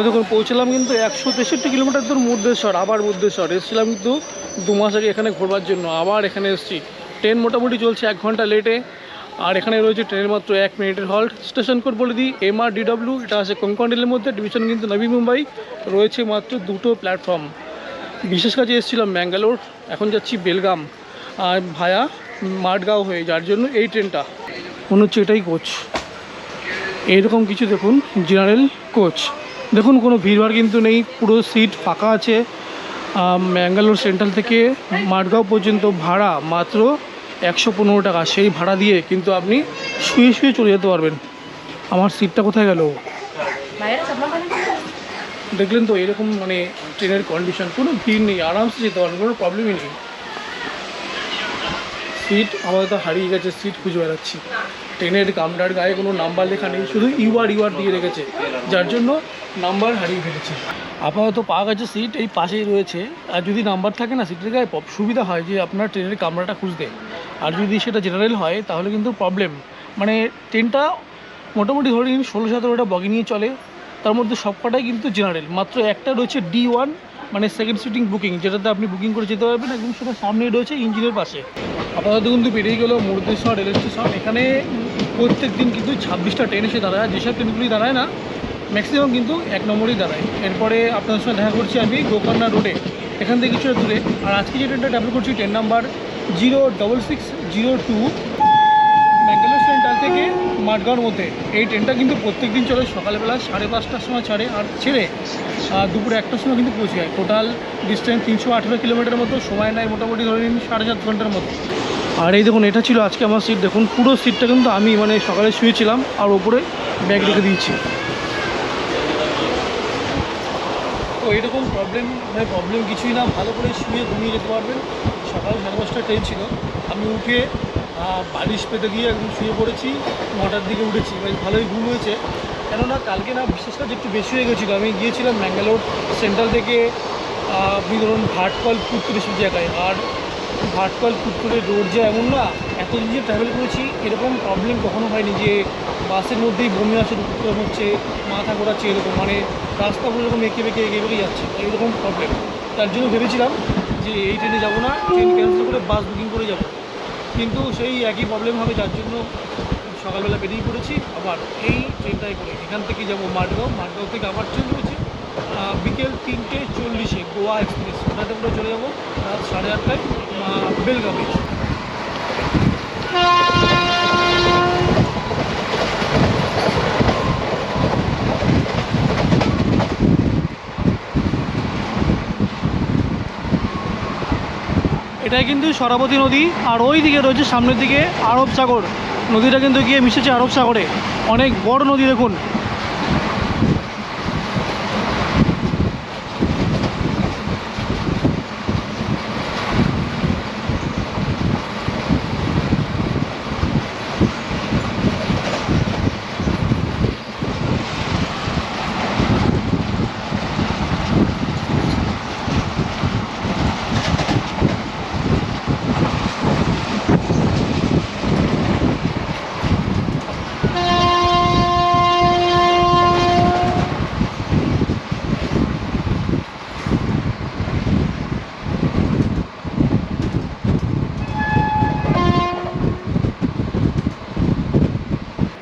আমরা যখন পৌঁছলাম কিন্তু একশো তেষট্টি কিলোমিটার দূর মুদ্রেশ্বর আবার মুদ্রেশ্বর এসেছিলাম কিন্তু দু মাস আগে এখানে ঘোরবার জন্য। আবার এখানে এসেছি। ট্রেন মোটামুটি চলছে এক ঘণ্টা লেটে। আর এখানে রয়েছে ট্রেনের মাত্র এক মিনিটের হল্ট স্টেশন কোড বলে দিই এম আর ডিডব্লিউ এটা আছে কোঙ্কন রেলের মধ্যে ডিভিশন কিন্তু নবী মুম্বাই। রয়েছে মাত্র দুটো প্ল্যাটফর্ম বিশেষ কাজে এসেছিলাম ব্যাঙ্গালোর। এখন যাচ্ছি বেলগাম। আর ভায়া মাঠগাঁও হয়ে, যার জন্য এই ট্রেনটা। মনে হচ্ছে এটাই কোচ এইরকম কিছু দেখুন জেনারেল কোচ দেখুন, কোনো ভিড়ভাড় কিন্তু নেই। পুরো সিট ফাঁকা আছে। ম্যাঙ্গালোর সেন্ট্রাল থেকে মাঠগাঁও পর্যন্ত ভাড়া মাত্র একশো পনেরো টাকা। সেই ভাড়া দিয়ে কিন্তু আপনি শুয়ে শুয়ে চলে যেতে পারবেন। আমার সিটটা কোথায় গেল? দেখলেন তো, এরকম মানে ট্রেনের কন্ডিশন কোনো ভিড় নেই, আরামসে যেতে পারবেন, কোনো প্রবলেমই নেই। সিট আপাতত হারিয়ে গেছে, সিট খুঁজে বেড়াচ্ছি। ট্রেনের কামরার গায়ে কোনো নাম্বার লেখা নেই, শুধু ইউআর ইউআর দিয়ে রেখেছে। যার জন্য নাম্বার হারিয়ে ফেলেছে। আপাতত পাওয়া গেছে সিট এই পাশেই রয়েছে। আর যদি নাম্বার থাকে না সিটের গায়ে সুবিধা হয় যে আপনার ট্রেনের কামরাটা খুঁজতে। আর যদি সেটা জেনারেল হয়, তাহলে কিন্তু প্রবলেম মানে ট্রেনটা মোটামুটি ধরে নিন ষোলো সতেরোটা বগি নিয়ে চলে। তার মধ্যে সবকটাই কিন্তু জেনারেল মাত্র একটা রয়েছে ডি ওয়ান মানে সেকেন্ড সিটিং বুকিং যেটাতে আপনি বুকিং করে যেতে পারবেন। একদম সেটা সামনেই রয়েছে ইঞ্জিনের পাশে। আপাতত কিন্তু বেরিয়ে গেলো মুর্দেশ্বর রেল স্টেশন। এখানে প্রত্যেক দিন কিন্তু ছাব্বিশটা ট্রেন এসে দাঁড়ায়। যেসব ট্রেনগুলি দাঁড়ায় না ম্যাক্সিমাম কিন্তু এক নম্বরেই দাঁড়ায়। এরপরে আপনাদের সঙ্গে দেখা করছি আমি গোকর্ণা রোডে এখান থেকে কিছুটা দূরে। আর আজকে যে ট্রেনটা ট্রাভেল করছি train number zero double six zero two Bangalore centre থেকে মাঠগাঁওর মধ্যে। এই ট্রেনটা কিন্তু প্রত্যেক দিন চলে। সকালবেলা সাড়ে পাঁচটার সময় ছাড়ে আর ছেড়ে দুপুরে একটার সময় কিন্তু পৌঁছে যায়। টোটাল ডিস্টেন্স তিনশো আঠেরো কিলোমিটার মতো। সময় নেয় মোটামুটি ধরে নিন সাড়ে সাত ঘণ্টার মতো। আর এই দেখুন, এটা ছিল আজকে আমার সিট দেখুন, পুরো সিটটা কিন্তু আমি মানে সকালে শুয়েছিলাম আর ওপরে ব্যাগ রেখে দিয়েছি। এরকম প্রবলেম মানে প্রবলেম কিছুই না, ভালো করে শুয়ে ঘুমিয়ে যেতে পারবেন। সকাল সাড়ে পাঁচটা ট্রেন ছিল। আমি উঠে বালিশ পেতে গিয়ে একদম শুয়ে পড়েছি, নটার দিকে উঠেছি। বেশ ভালোই ঘুম হয়েছে। কেননা কালকে না বিশেষ করে একটু বেশি হয়ে গেছিল। আমি গিয়েছিলাম ব্যাঙ্গালোর সেন্ট্রাল থেকে আপনি ধরুন ভাটকল পুত্তুরে সব জায়গায়। আর ভাটকল পুত্তুরে রোড যে এমন না, এতদিন যে ট্রাভেল করেছি, এরকম প্রবলেম কখনো হয়নি যে বাসের মধ্যেই বমি আসে দুঃখ হচ্ছে মাথা ঘোরাচ্ছে এরকম মানে রাস্তাগুলো এরকম এঁকে বেঁকে এঁকে বেঁকে যাচ্ছে এইরকম প্রবলেম তার জন্য ভেবেছিলাম যে এই ট্রেনে যাব না ট্রেন ক্যান্সেল করে বাস বুকিং করে যাব। কিন্তু সেই একই প্রবলেম হবে যার জন্য সকালবেলা বেরিয়ে পড়েছি আবার এই ট্রেনটাই করে এখান থেকে যাব মাঠগাঁও মাঠগাঁও থেকে আবার ট্রেন রয়েছে বিকেল তিনটে চল্লিশে গোয়া এক্সপ্রেস ওটাতে করে চলে যাব রাত সাড়ে আটটায় আহ, এটাই কিন্তু সরাবতী নদী। আর ওই দিকে রয়েছে সামনের দিকে আরব সাগর। নদীটা কিন্তু গিয়ে মিশেছে আরব সাগরে। অনেক বড় নদী দেখুন।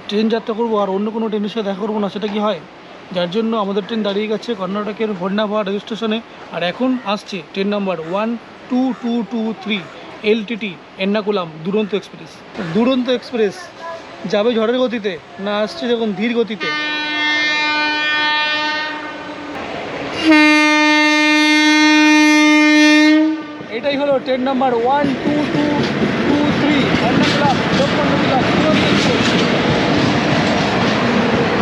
ট্রেন যাত্রা করব আর অন্য কোনো ট্রেনের সাথে দেখা করব না, সেটা কি হয়? যার জন্য আমাদের ট্রেন দাঁড়িয়ে গেছে কর্ণাটকের ভন্ডাভাড় রেল স্টেশনে। আর এখন আসছে train number one two two two three, LTT, Ernakulam, Duronto express. Duronto express যাবে ঝড়ের গতিতে না আসছে দেখুন ধীর গতিতে? এটাই হলো train number one two two two three, Ernakulam Duronto express.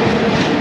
Thank you.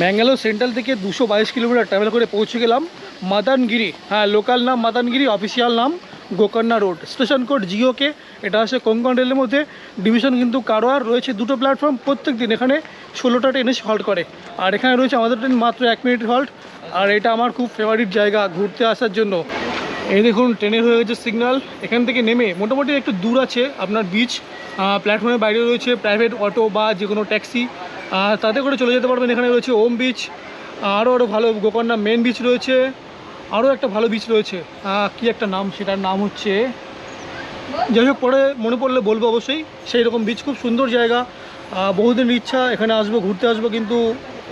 Mangalore central থেকে দুশো বাইশ কিলোমিটার ট্রাভেল করে পৌঁছে গেলাম। মাদানগিরি হ্যাঁ লোকাল নাম মাদানগিরি অফিসিয়াল নাম Gokarna road station code GOK, এটা আছে কোঙ্কন রেলের মধ্যে। ডিভিশন কিন্তু কারোয়ার, রয়েছে দুটো প্ল্যাটফর্ম প্রত্যেক দিন এখানে ষোলোটা ট্রেন এসে হল্ট করে। আর এখানে রয়েছে আমাদের ট্রেন মাত্র এক মিনিট হল্ট আর এটা আমার খুব ফেভারিট জায়গা ঘুরতে আসার জন্য। এই দেখুন ট্রেনের হয়ে গেছে সিগন্যাল এখান থেকে নেমে মোটামুটি একটু দূর আছে আপনার বিচ প্ল্যাটফর্মের বাইরে রয়েছে প্রাইভেট অটো বা যে কোনো ট্যাক্সি তাতে করে চলে যেতে পারবেন। এখানে রয়েছে ওম বিচ আরও আরও ভালো গোকর্ণা মেন বিচ রয়েছে আরও একটা ভালো বিচ রয়েছে। কি একটা নাম সেটার নাম হচ্ছে যাই হোক পরে মনে পড়লে বলব অবশ্যই সেই রকম বিচ খুব সুন্দর জায়গা। আহ, বহুদিনের ইচ্ছা এখানে আসব ঘুরতে আসব কিন্তু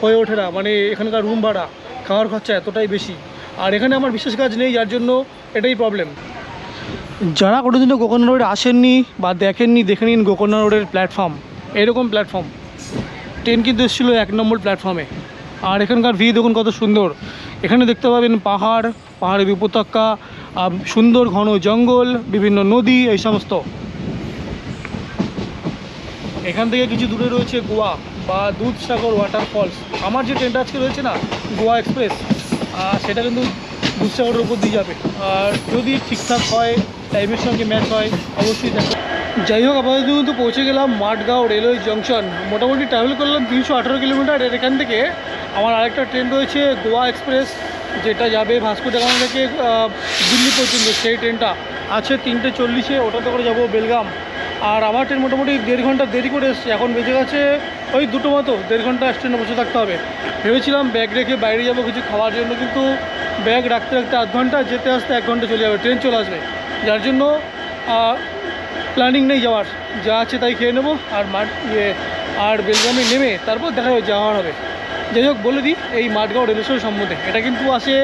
হয়ে ওঠে না। মানে এখানকার রুম ভাড়া খাওয়ার খরচা এতটাই বেশি। আর এখানে আমার বিশেষ কাজ নেই যার জন্য এটাই প্রবলেম যারা কোনোদিনও গোকর্ণা রোডে আসেননি বা দেখেননি দেখে নিন গোকর্ণা রোডের প্ল্যাটফর্ম এরকম প্ল্যাটফর্ম ট্রেন কিন্তু এসেছিল এক নম্বর প্ল্যাটফর্মে আর এখানকার ভিউ দেখুন কত সুন্দর। এখানে দেখতে পাবেন পাহাড়, পাহাড়ের উপত্যকা সুন্দর ঘন জঙ্গল, বিভিন্ন নদী, এই সমস্ত। এখান থেকে কিছু দূরে রয়েছে গোয়া বা দুধসাগর ওয়াটারফলস আমার যে ট্রেনটা আজকে রয়েছে না, গোয়া এক্সপ্রেস সেটা কিন্তু দুধসাগরের উপর দিয়ে যাবে। আর যদি ঠিকঠাক হয় টাইমের সঙ্গে ম্যাচ হয়, অবশ্যই দেখো যাই হোক, আপাতত কিন্তু পৌঁছে গেলাম মাঠগাঁও রেলওয়ে জংশন। মোটামুটি ট্রাভেল করলাম তিনশো আঠারো কিলোমিটার এর এখান থেকে আমার আরেকটা ট্রেন রয়েছে গোয়া এক্সপ্রেস যেটা যাবে ভাস্কো ডাগাম থেকে দিল্লি পর্যন্ত। সেই ট্রেনটা আছে তিনটে চল্লিশে, ওটাতে করে যাব বেলগাম। আর আমার ট্রেন মোটামুটি দেড় ঘণ্টা দেরি করে এসছে। এখন বেজে গেছে ওই দুটো মতো, দেড় ঘণ্টা স্ট্যান্ডে বসে থাকতে হবে। ভেবেছিলাম ব্যাগ রেখে বাইরে যাব কিছু খাওয়ার জন্য, কিন্তু ব্যাগ রাখতে রাখতে আধ ঘণ্টা, যেতে আসতে এক ঘণ্টা চলে যাবে ট্রেন চলে আসবে। যার জন্য প্ল্যানিং নেই যাওয়ার। যা আছে তাই খেয়ে নেব। আর মাঠ ইয়ে আর বেলগামে নেমে তারপর দেখা যাবে যাওয়ার হবে। যাই হোক, বলে দিই, এই মাঠগাঁও রেল স্টেশন সম্বন্ধে এটা কিন্তু আসে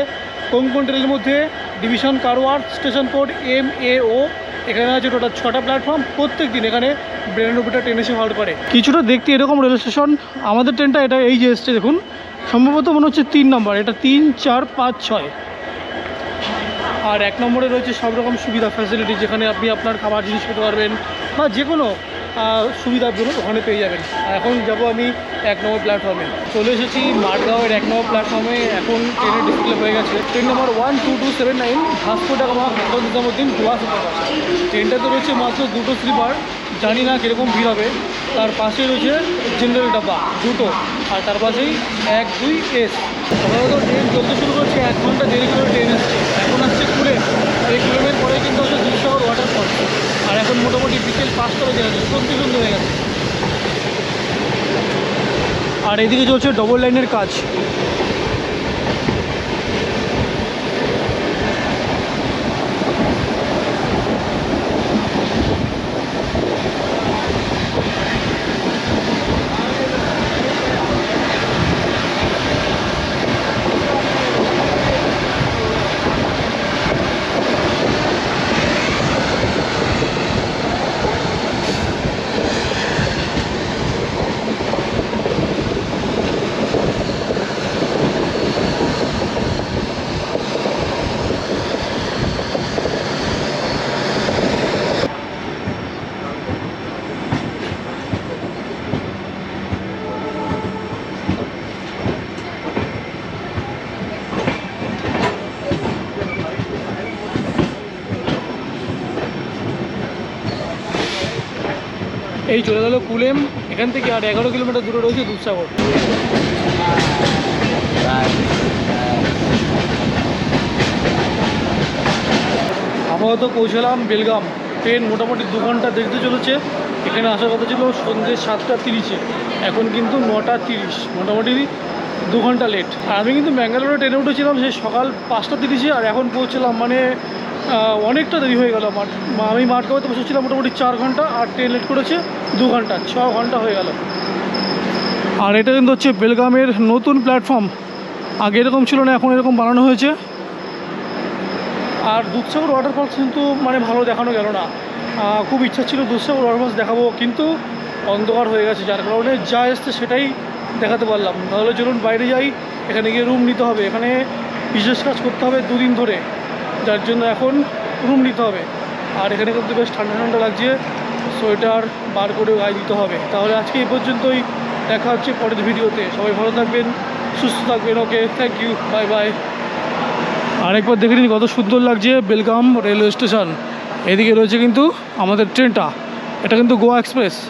কোঙ্কন রেলের মধ্যে, division Karwar station code M A O. এখানে আছে টোটাল ছটা প্ল্যাটফর্ম প্রত্যেক দিন এখানে বিরানব্বইটা ট্রেন এসে হল্ট করে। কিছুটা দেখতে এরকম রেল স্টেশন। আমাদের ট্রেনটা এটা এই যে এসছে, দেখুন। সম্ভবত মনে হচ্ছে তিন নম্বর এটা তিন চার পাঁচ ছয়। আর এক নম্বরে রয়েছে সব রকম সুবিধা ফ্যাসিলিটি যেখানে আপনি আপনার খাবার জিনিস পেতে পারবেন বা যে কোনো সুবিধার জন্য ওখানে পেয়ে যাবেন। এখন যাব আমি এক নম্বর প্ল্যাটফর্মে চলে এসেছি মাঠগাঁওয়ের এক নম্বর প্ল্যাটফর্মে এখন ট্রেনের ডিসপ্লে হয়ে গেছে। Train number one two two seven nine Vasco da Gama খন্দন Nizamuddin, Goa superfast ট্রেনটাতে রয়েছে মাত্র দুটো স্লিপার। জানি না কীরকম ভিড় হবে। তার পাশে রয়েছে জেনারেল ডাব্বা, দুটো। আর তার পাশেই এক, দুই এস সাধারণত ট্রেন চলতে শুরু করছে। এক ঘণ্টা দেরি করে ট্রেন এসছে। এখন কুলে এই কুলের পরে কিন্তু হচ্ছে দুধসাগর ওয়াটারফল আর এখন মোটামুটি বিকেল পাঁচটা বেজে গেছে সত্যি সুন্দর হয়ে গেছে। আর এদিকে চলছে ডবল লাইনের কাজ। এই চলে গেল কুলেম, এখান থেকে আর এগারো কিলোমিটার দূরে রয়েছে দুধসাগর। আপাতত পৌঁছলাম বেলগাম। ট্রেন মোটামুটি দু ঘণ্টা দেখতে চলেছে। এখানে আসার কথা ছিল সন্ধ্যে সাতটা তিরিশে। এখন কিন্তু নটা তিরিশ। মোটামুটি দু ঘণ্টা লেট আর আমি কিন্তু ব্যাঙ্গালোরে ট্রেনে উঠেছিলাম সেই সকাল পাঁচটা তিরিশে, আর এখন পৌঁছলাম মানে অনেকটা দেরি হয়ে গেল আমার আমি মাঠ মাঠগাঁওতে বসেছিলাম মোটামুটি চার ঘণ্টা, আর ট্রেন লেট করেছে, দু ঘণ্টা, ছ ঘণ্টা হয়ে গেল। আর এটা কিন্তু হচ্ছে বেলগামের নতুন প্ল্যাটফর্ম আগে এরকম ছিল না, এখন এরকম বানানো হয়েছে। আর দুধসাগর ওয়াটারফলস কিন্তু মানে ভালো দেখানো গেল না। খুব ইচ্ছা ছিল দুধসাগর ওয়াটারফলস দেখাবো, কিন্তু অন্ধকার হয়ে গেছে, যার কারণে যা এসছে সেটাই দেখাতে পারলাম। তাহলে চলুন বাইরে যাই, এখানে গিয়ে রুম নিতে হবে। এখানে বিশেষ কাজ করতে হবে দুদিন ধরে। যার জন্য এখন রুম নিতে হবে। আর এখানে কিন্তু বেশ ঠান্ডা ঠান্ডা লাগছে সোয়েটার বার করে গায়ে দিতে হবে। তাহলে আজকে এই পর্যন্তই, দেখা হচ্ছে পরের ভিডিওতে। সবাই ভালো থাকবেন, সুস্থ থাকবেন okay thank you bye bye আরেকবার দেখে নিন কত সুন্দর লাগছে বেলগাম রেলওয়ে স্টেশন। এদিকে রয়েছে কিন্তু আমাদের ট্রেনটা, এটা কিন্তু গোয়া এক্সপ্রেস।